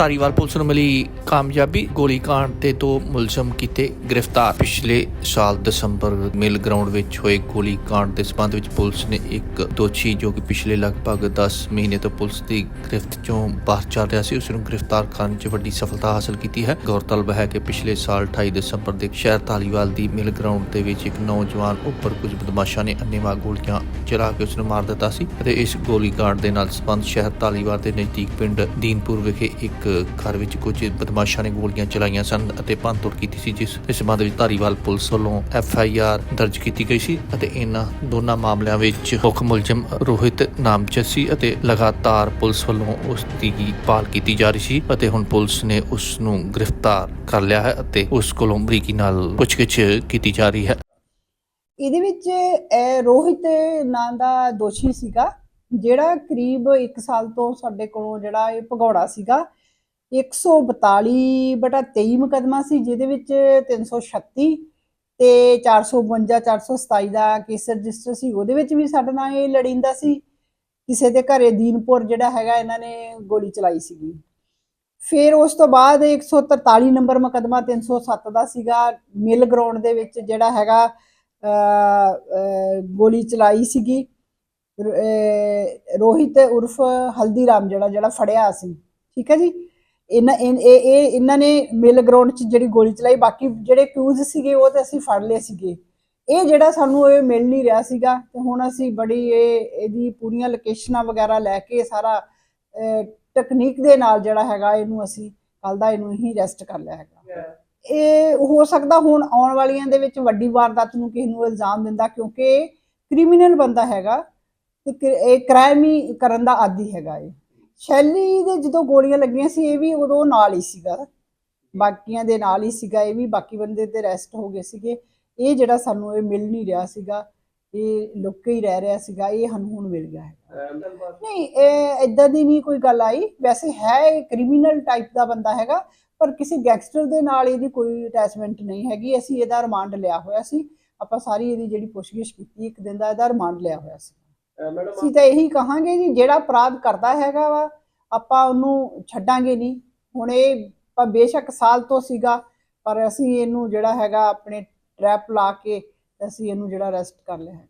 Dhariwal police ਨੂੰ ਮਿਲੀ ਕਾਮਯਾਬੀ। ਗੋਲੀकांड ਤੇ ਦੋ ਮੁਲਜ਼ਮ ਕੀਤੇ ਗ੍ਰਿਫਤਾਰ। ਪਿਛਲੇ ਸਾਲ ਦਸੰਬਰ ਮਿਲ ਗਰਾਊਂਡ ਵਿੱਚ ਹੋਏ ਗੋਲੀकांड ਦੇ ਸਬੰਧ ਵਿੱਚ ਪੁਲਿਸ ਨੇ ਇੱਕ ਦੋਸ਼ੀ ਜੋ ਕਿ ਪਿਛਲੇ ਲਗਭਗ 10 ਮਹੀਨੇ ਤੋਂ ਪੁਲਿਸ ਦੀ ਗ੍ਰਿਫਤ ਚੋਂ ਬਾਹਰ ਚੱਲ ਰਿਹਾ ਸੀ, ਉਸ ਨੂੰ ਗ੍ਰਿਫਤਾਰ ਕਰਨ 'ਚ ਵੱਡੀ ਸਫਲਤਾ ਹਾਸਲ ਕੀਤੀ ਹੈ। ਗੌਰਤਲਬ ਹੈ ਕਿ ਪਿਛਲੇ ਸਾਲ 28 ਦਸੰਬਰ ਦੇ ਸ਼ਹਿਰ ਧਾਰੀਵਾਲ ਦੀ ਮਿਲ ਗਰਾਊਂਡ ਦੇ ਵਿੱਚ ਇੱਕ ਨੌਜਵਾਨ ਉੱਪਰ ਕੁਝ ਬਦਮਾਸ਼ਾਂ ਨੇ ਅੰਨੇਵਾ ਗੋਲੀਆਂ ਚਲਾ ਕੇ ਉਸ ਨੂੰ ਮਾਰ ਦਿੱਤਾ ਸੀ ਅਤੇ ਇਸ ਗੋਲੀ ਕਾਂਡ ਦੇ ਨਾਲ ਸਬੰਧ ਸ਼ਹਿਰ ਧਾਰੀਵਾਲ ਦੇ ਨਜ਼ਦੀਕ ਪਿੰਡ ਦੀਨਪੁਰ ਵਿਖੇ ਇੱਕ ਘਰ ਵਿੱਚ ਕੁਝ ਬਦਮਾਸ਼ਾਂ ਨੇ ਗੋਲੀਆਂ ਚਲਾਈਆਂ ਸਨ ਅਤੇ ਭੰਨਤੋੜ ਕੀਤੀ ਸੀ, ਜਿਸ ਇਸ ਵਿੱਚ ਧਾਰੀਵਾਲ ਪੁਲਿਸ ਵੱਲੋਂ ਐਫ ਆਈ ਆਰ ਦਰਜ ਕੀਤੀ ਗਈ ਸੀ ਅਤੇ ਇਹਨਾਂ ਦੋਨਾਂ ਮਾਮਲਿਆਂ ਵਿੱਚ ਮੁੱਖ ਮੁਲਜ਼ਮ ਰੋਹਿਤ ਨਾਮਜ਼ਦ ਸੀ ਅਤੇ ਲਗਾਤਾਰ ਪੁਲਿਸ ਵੱਲੋਂ ਉਸ ਦੀ ਭਾਲ ਕੀਤੀ ਜਾ ਰਹੀ ਸੀ ਅਤੇ ਹੁਣ ਪੁਲਿਸ ਨੇ ਉਸ ਨੂੰ ਗ੍ਰਿਫਤਾਰ ਕਰ ਲਿਆ ਹੈ ਅਤੇ ਉਸ ਕੋਲੋਂ ਬਰੀਕੀ ਨਾਲ ਪੁੱਛਗਿੱਛ ਕੀਤੀ ਜਾ ਰਹੀ ਹੈ। ਇਹਦੇ ਵਿੱਚ ਰੋਹਿਤ ਨਾਂ ਦਾ ਦੋਸ਼ੀ ਸੀਗਾ, ਜਿਹੜਾ ਕਰੀਬ 1 ਸਾਲ ਤੋਂ ਸਾਡੇ ਕੋਲੋਂ ਜਿਹੜਾ ਇਹ ਭਗੌੜਾ ਸੀਗਾ 142 ਬਟਾ 23 ਮੁਕਦਮਾ ਸੀ, ਜਿਹਦੇ ਵਿੱਚ 336 ਤੇ 452 427 ਦਾ ਕੇਸ ਰਜਿਸਟਰ ਸੀ। ਉਹਦੇ ਵਿੱਚ ਵੀ ਸਾਡਾ ਨਾਂ ਇਹ ਲੜਿੰਦਾ ਸੀ। ਕਿਸੇ ਦੇ ਘਰੇ ਦੀਨਪੁਰ ਜਿਹੜਾ ਹੈਗਾ, ਇਹਨਾਂ ਨੇ ਗੋਲੀ ਚਲਾਈ ਸੀਗੀ। ਫਿਰ ਉਸ ਤੋਂ ਬਾਅਦ 143 ਨੰਬਰ ਮੁਕਦਮਾ 307 ਦਾ ਸੀਗਾ। ਮਿਲ ਗਰਾਊਂਡ ਦੇ ਵਿੱਚ ਜਿਹੜਾ ਹੈਗਾ ਗੋਲੀ ਚਲਾਈ ਸੀਗੀ। ਰੋਹਿਤ ਉਰਫ ਹਲਦੀਰਾਮ ਜਿਹੜਾ ਜਿਹੜਾ ਫੜਿਆ ਸੀ। ਠੀਕ ਹੈ ਜੀ? ਇਹਨਾਂ ਇਹ ਇਹ- ਇਹ ਇਹਨਾਂ ਨੇ ਮਿਲ ਗਰਾਊਂਡ 'ਚ ਜਿਹੜੀ ਗੋਲੀ ਚਲਾਈ ਬਾਕੀ ਜਿਹੜੇ ਕਿਊਜ਼ ਸੀਗੇ ਉਹ ਤੇ ਅਸੀਂ ਫੜ ਲਏ ਸੀਗੇ। ਇਹ ਜਿਹੜਾ ਸਾਨੂੰ ਇਹ ਮਿਲ ਨਹੀਂ ਰਿਹਾ ਸੀਗਾ ਤੇ ਹੁਣ ਅਸੀਂ ਬੜੀ ਇਹ ਇਹਦੀ ਪੂਰੀਆਂ ਲੋਕੇਸ਼ਨਾਂ ਵਗੈਰਾ ਲੈ ਕੇ ਸਾਰਾ ਟੈਕਨੀਕ ਦੇ ਨਾਲ ਜਿਹੜਾ ਹੈਗਾ ਇਹਨੂੰ ਅਸੀਂ ਕੱਲ ਦਾ ਇਹਨੂੰ ਹੀ ਰੈਸਟ ਕਰ ਲਿਆ ਹੈਗਾ। ਇਹ ਹੋ ਸਕਦਾ ਹੁਣ ਆਉਣ ਵਾਲੀਆਂ ਦੇ ਵਿੱਚ ਵੱਡੀ ਵਾਰਦਾਤ ਨੂੰ ਕਿਸੇ ਨੂੰ ਇਲਜ਼ਾਮ ਦਿੰਦਾ ਕਿਉਂਕਿ ਕ੍ਰਿਮੀਨਲ ਬੰਦਾ ਹੈਗਾ ਤੇ ਇਹ ਕ੍ਰਾਈਮ ਹੀ ਕਰਨ ਦਾ ਆਦੀ ਹੈਗਾ ਇਹ। ਸ਼ੈਲੀ ਦੇ ਜਦੋਂ ਗੋਲੀਆਂ ਲੱਗੀਆਂ ਸੀ ਇਹ ਵੀ ਉਦੋਂ ਨਾਲ ਹੀ ਸੀਗਾ। ਬਾਕੀਆਂ ਦੇ ਨਾਲ ਹੀ ਸੀਗਾ ਇਹ ਵੀ ਬਾਕੀ ਬੰਦੇ ਤੇ ਰੈਸਟ ਹੋ ਗਏ ਸੀਗੇ। ਇਹ ਜਿਹੜਾ ਸਾਨੂੰ ਇਹ ਮਿਲ ਨਹੀਂ ਰਿਹਾ ਸੀਗਾ ਇਹ ਲੁੱਕੇ ਹੀ ਰਹਿ ਰਿਹਾ ਸੀਗਾ ਇਹ ਸਾਨੂੰ ਹੁਣ ਮਿਲ ਗਿਆ ਹੈ ਨਹੀਂ ਇਹ ਇਦਾਂ ਦੀ ਨਹੀਂ ਕੋਈ ਗੱਲ ਆਈ। ਵੈਸੇ ਹੈ ਇਹ ਕ੍ਰਿਮੀਨਲ ਟਾਈਪ ਦਾ ਬੰਦਾ ਹੈਗਾ ਪਰ ਕਿਸੇ ਗੈਂਗਸਟਰ ਦੇ ਨਾਲ ਇਹਦੀ ਕੋਈ ਅਟੈਚਮੈਂਟ ਨਹੀਂ ਹੈਗੀ। ਅਸੀਂ ਇਹਦਾ ਰਿਮਾਂਡ ਲਿਆ ਹੋਇਆ ਸੀ। ਆਪਾਂ ਸਾਰੀ ਇਹਦੀ ਜਿਹੜੀ ਪੁੱਛਗਿੱਛ ਕੀਤੀ ਇੱਕ ਦਿਨ ਦਾ ਇਹਦਾ ਰਿਮਾਂਡ ਲਿਆ ਹੋਇਆ ਸੀ। ਅਸੀਂ ਤਾਂ ਇਹੀ ਕਹਾਂਗੇ ਜੀ, ਜਿਹੜਾ ਅਪਰਾਧ ਕਰਦਾ ਹੈਗਾ ਵਾ, ਆਪਾਂ ਉਹਨੂੰ ਛੱਡਾਂਗੇ ਨਹੀਂ। ਹੁਣ ਇਹ ਪ- ਬੇਸ਼ੱਕ ਸਾਲ ਤੋਂ ਸੀਗਾ, ਪਰ ਅਸੀਂ ਇਹਨੂੰ ਜਿਹੜਾ ਹੈਗਾ, ਆਪਣੇ ਟਰੈਪ ਲਾ ਕੇ ਅਸੀਂ ਇਹਨੂੰ ਜਿਹੜਾ ਅਰੈਸਟ ਕਰ ਲਿਆ ਹੈ।